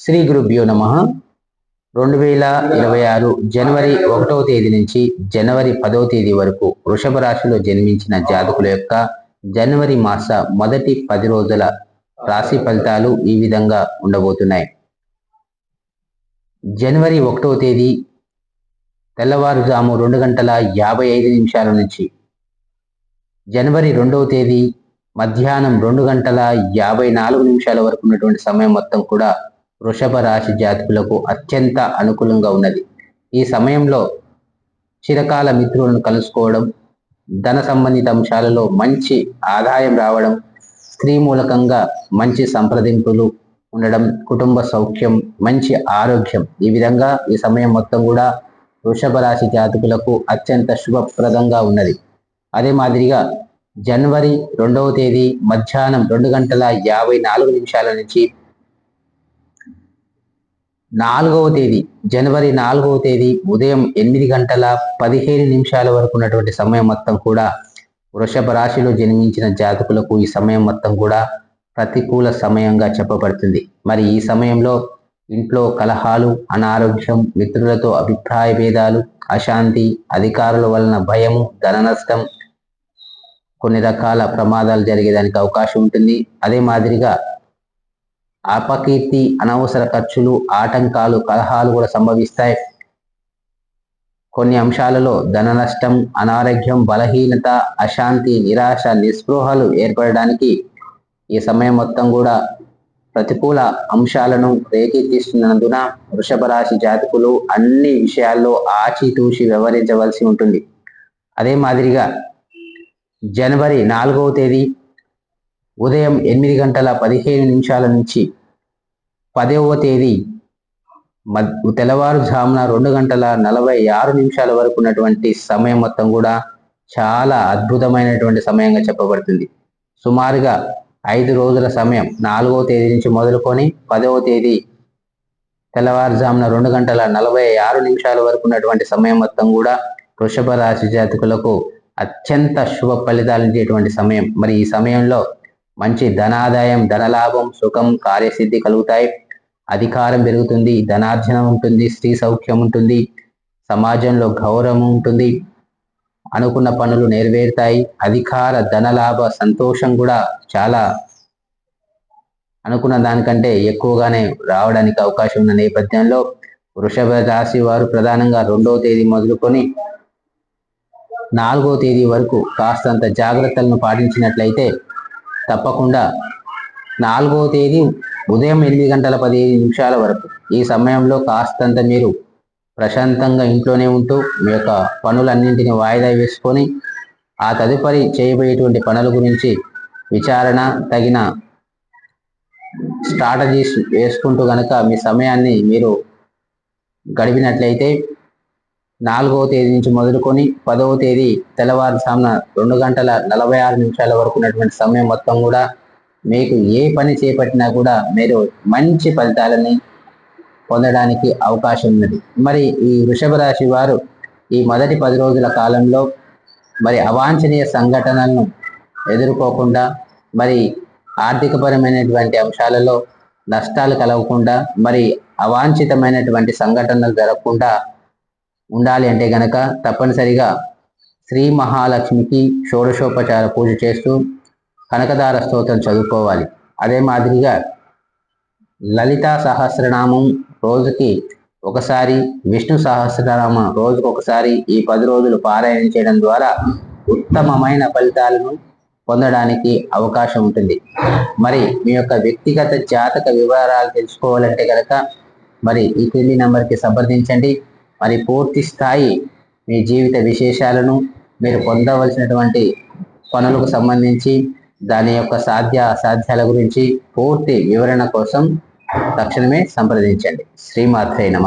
శ్రీ గురుభ్యో నమ. రెండు వేల ఇరవై ఆరు జనవరి ఒకటవ తేదీ నుంచి జనవరి పదవ తేదీ వరకు వృషభ రాశిలో జన్మించిన జాతకుల యొక్క జనవరి మాస మొదటి పది రోజుల రాశి ఫలితాలు ఈ విధంగా ఉండబోతున్నాయి. జనవరి ఒకటవ తేదీ తెల్లవారుజాము రెండు గంటల యాభై ఐదు నిమిషాల నుంచి జనవరి రెండవ తేదీ మధ్యాహ్నం రెండు గంటల యాభై నాలుగు నిమిషాల వరకు ఉన్నటువంటి సమయం మొత్తం కూడా వృషభ రాశి జాతకులకు అత్యంత అనుకూలంగా ఉన్నది. ఈ సమయంలో చిరకాల మిత్రులను కలుసుకోవడం ధన సంబంధిత అంశాలలో మంచి ఆదాయం రావడం స్త్రీ మూలకంగా మంచి సంప్రదింపులు ఉండడం కుటుంబ సౌఖ్యం మంచి ఆరోగ్యం ఈ విధంగా ఈ సమయం మొత్తం కూడా వృషభ రాశి జాతకులకు అత్యంత శుభప్రదంగా ఉన్నది. అదే మాదిరిగా జనవరి రెండవ తేదీ మధ్యాహ్నం రెండు గంటల యాభై నాలుగు నిమిషాల నుంచి నాలుగవ తేదీ జనవరి నాలుగవ తేదీ ఉదయం ఎనిమిది గంటల పదిహేను నిమిషాల వరకు ఉన్నటువంటి సమయం మొత్తం కూడా వృషభ రాశిలో జన్మించిన జాతకులకు ఈ సమయం మొత్తం కూడా ప్రతికూల సమయంగా చెప్పబడుతుంది. మరి ఈ సమయంలో ఇంట్లో కలహాలు అనారోగ్యం మిత్రులతో అభిప్రాయ భేదాలు అశాంతి అధికారుల వలన భయము ధన నష్టం కొన్ని రకాల ప్రమాదాలు జరిగేదానికి అవకాశం ఉంటుంది. అదే మాదిరిగా అపకీర్తి అనవసర ఖర్చులు ఆటంకాలు కలహాలు కూడా సంభవిస్తాయి. కొన్ని అంశాలలో ధన నష్టం అనారోగ్యం బలహీనత అశాంతి నిరాశ నిస్పృహలు ఏర్పడడానికి ఈ సమయం మొత్తం కూడా ప్రతికూల అంశాలను రేకెత్తిస్తున్నందున వృషభ రాశి జాతకులు అన్ని విషయాల్లో ఆచితూచి వ్యవహరించవలసి ఉంటుంది. అదే మాదిరిగా జనవరి నాలుగవ తేదీ ఉదయం ఎనిమిది గంటల పదిహేను నిమిషాల నుంచి పదవ తేదీ తెల్లవారుజామున రెండు గంటల నలభై ఆరు నిమిషాల వరకు ఉన్నటువంటి సమయం మొత్తం కూడా చాలా అద్భుతమైనటువంటి సమయంగా చెప్పబడుతుంది. సుమారుగా ఐదు రోజుల సమయం నాలుగవ తేదీ నుంచి మొదలుకొని పదవ తేదీ తెల్లవారుజామున రెండు గంటల నలభై ఆరు నిమిషాల వరకు ఉన్నటువంటి సమయం మొత్తం కూడా వృషభ రాశి జాతకులకు అత్యంత శుభ ఫలితాలు ఇచ్చేటువంటి సమయం. మరి ఈ సమయంలో మంచి ధనాదాయం ధనలాభం సుఖం కార్యసిద్ధి కలుగుతాయి. అధికారం పెరుగుతుంది ధనార్జన ఉంటుంది స్త్రీ సౌఖ్యం ఉంటుంది సమాజంలో గౌరవం ఉంటుంది. అనుకున్న పనులు నెరవేరుతాయి. అధికార ధనలాభ సంతోషం కూడా చాలా అనుకున్న దానికంటే ఎక్కువగానే రావడానికి అవకాశం ఉన్న నేపథ్యంలో వృషభ రాశి వారు ప్రధానంగా రెండవ తేదీ మొదలుకొని నాలుగో తేదీ వరకు కాస్తంత జాగ్రత్తలను పాటించినట్లయితే తప్పకుండా నాలుగో తేదీ ఉదయం ఎనిమిది గంటల పదిహేను నిమిషాల వరకు. ఈ సమయంలో కాస్తంత మీరు ప్రశాంతంగా ఇంట్లోనే ఉంటూ మీ యొక్క పనులన్నింటినీ వాయిదా వేసుకొని ఆ తదుపరి చేయబోయేటువంటి పనుల గురించి విచారణ తగిన స్ట్రాటజీస్ వేసుకుంటూ కనుక మీ సమయాన్ని మీరు గడిపినట్లయితే నాలుగవ తేదీ నుంచి మొదలుకొని పదవ తేదీ తెల్లవారుజామున రెండు గంటల నలభై ఆరు నిమిషాల వరకు ఉన్నటువంటి సమయం మొత్తం కూడా మీకు ఏ పని చేపట్టినా కూడా మీరు మంచి ఫలితాలని పొందడానికి అవకాశం ఉన్నది. మరి ఈ వృషభ రాశి వారు ఈ మొదటి పది రోజుల కాలంలో మరి అవాంఛనీయ సంఘటనలను ఎదుర్కోకుండా మరి ఆర్థికపరమైనటువంటి అంశాలలో నష్టాలు కలగకుండా మరి అవాంఛితమైనటువంటి సంఘటనలు జరగకుండా ఉండాలి అంటే గనక తప్పనిసరిగా శ్రీ మహాలక్ష్మికి షోడశోపచార పూజ చేస్తూ కనకదార స్తోత్రం చదువుకోవాలి. అదే మాదిరిగా లలితా సహస్రనామం రోజుకి ఒకసారి విష్ణు సహస్రనామం రోజుకు ఒకసారి ఈ పది రోజులు పారాయణ చేయడం ద్వారా ఉత్తమమైన ఫలితాలను పొందడానికి అవకాశం ఉంటుంది. మరి మీ యొక్క వ్యక్తిగత జాతక వివరాలు తెలుసుకోవాలంటే కనుక మరి ఈ క్రింది నెంబర్కి సంప్రదించండి. మరి పూర్తి స్థాయి మీ జీవిత విశేషాలను మీరు పొందవలసినటువంటి పనులకు సంబంధించి దాని యొక్క సాధ్య అసాధ్యాల గురించి పూర్తి వివరణ కోసం తక్షణమే సంప్రదించండి. శ్రీమాత్రే నమ.